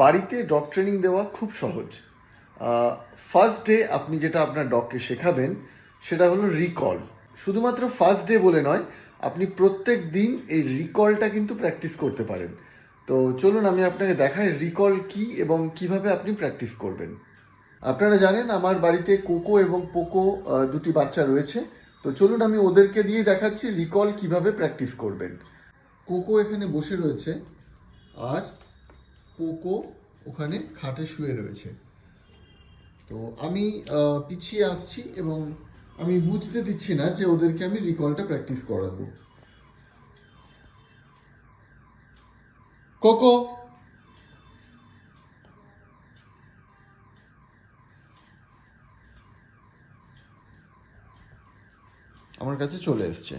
বাড়িতে dog training দেওয়া খুব সহজ। ফার্স্ট ডে আপনি যেটা আপনার ডগকে শেখাবেন, সেটা হলো রিকল শুধুমাত্র ফার্স্ট ডে বলে নয়, আপনি প্রত্যেক দিন এই রিকলটা কিন্তু প্র্যাকটিস করতে পারেন। তো চলুন আমি আপনাকে দেখাই রিকল কি এবং কীভাবে আপনি প্র্যাকটিস করবেন। আপনারা জানেন আমার বাড়িতে কোকো এবং পোকো দুটি বাচ্চা রয়েছে। তো চলুন আমি ওদেরকে দিয়ে দেখাচ্ছি রিকল কীভাবে প্র্যাকটিস করবেন। কোকো এখানে বসে রয়েছে, আর পোকো ওখানে খাটে শুয়ে রয়েছে। তো আমি পিছিয়ে আসছি এবং আমি বুঝতে দিচ্ছি না যে ওদেরকে আমি রিকলটা প্র্যাকটিস করাবো। কোকো! আমার কাছে চলে এসছে।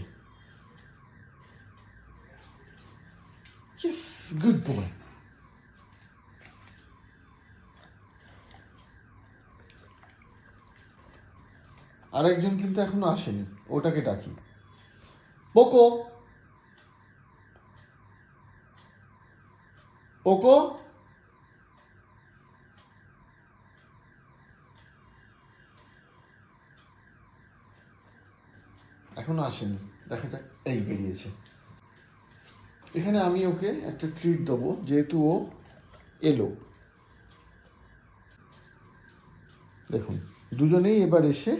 গুড বয় আরেকজন কিন্তু এখনও আসেনি, ওটাকে ডাকি। পোকো পোকো এখনও আসেনি, দেখা যাক, এই বেরিয়েছে। এখানে আমি ওকে একটা ট্রিট দেবো, যেহেতু ও এলো। দেখুন, দুজনেই এবার এসে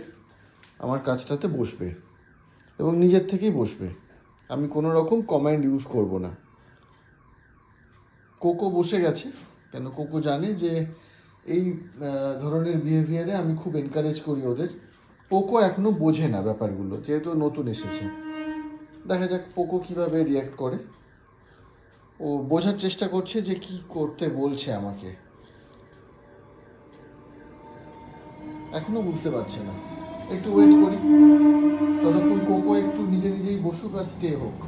আমার কাজটাতে বসবে এবং নিজের থেকেই বসবে। আমি কোনো রকম কমান্ড ইউজ করব না। কোকো বসে গেছে, কেন কোকো জানে যে এই ধরনের বিহেভিয়ারে আমি খুব এনকারেজ করি ওদের। পোকো এখনও বোঝে না ব্যাপারগুলো, যেহেতু নতুন এসেছে। দেখা যাক পোকো কীভাবে রিয়াক্ট করে। ও বোঝার চেষ্টা করছে যে কি করতে বলছে আমাকে। এখনও বুঝতে পারছে না। একটু ওয়েট করি। ততক্ষণ কোকো একটু নিজে নিজেই বসুক আর স্টে হোক।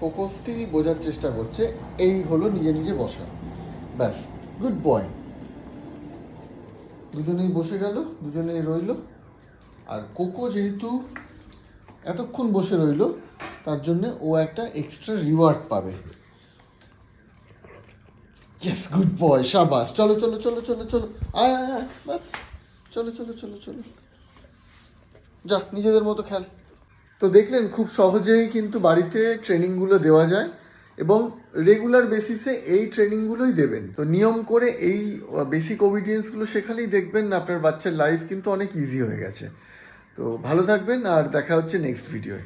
কোকো স্টিল বোঝার চেষ্টা করছে, এই হলো নিজে নিজে বসা। ব্যাস গুড বয় দুজনেই বসে গেল, দুজনেই রইল। আর কোকো যেহেতু এতক্ষণ বসে রইল তার জন্য ও একটা এক্সট্রা রিওয়ার্ড পাবে। ইয়েস গুড বয় সাবাস। চলো চলো চলো চলো চলো। আয় আয় আয়, বাস। চলো চলো চলো চলো। যা, নিজেদের মতো খেল। তো দেখলেন, খুব সহজেই কিন্তু বাড়িতে ট্রেনিংগুলো দেওয়া যায় এবং রেগুলার বেসিসে এই ট্রেনিংগুলোই দেবেন। তো নিয়ম করে এই বেসিক ওবিডিয়েন্সগুলো শেখালেই দেখবেন আপনার বাচ্চার লাইফ কিন্তু অনেক ইজি হয়ে গেছে। তো ভালো থাকবেন আর দেখা হচ্ছে নেক্সট ভিডিওয়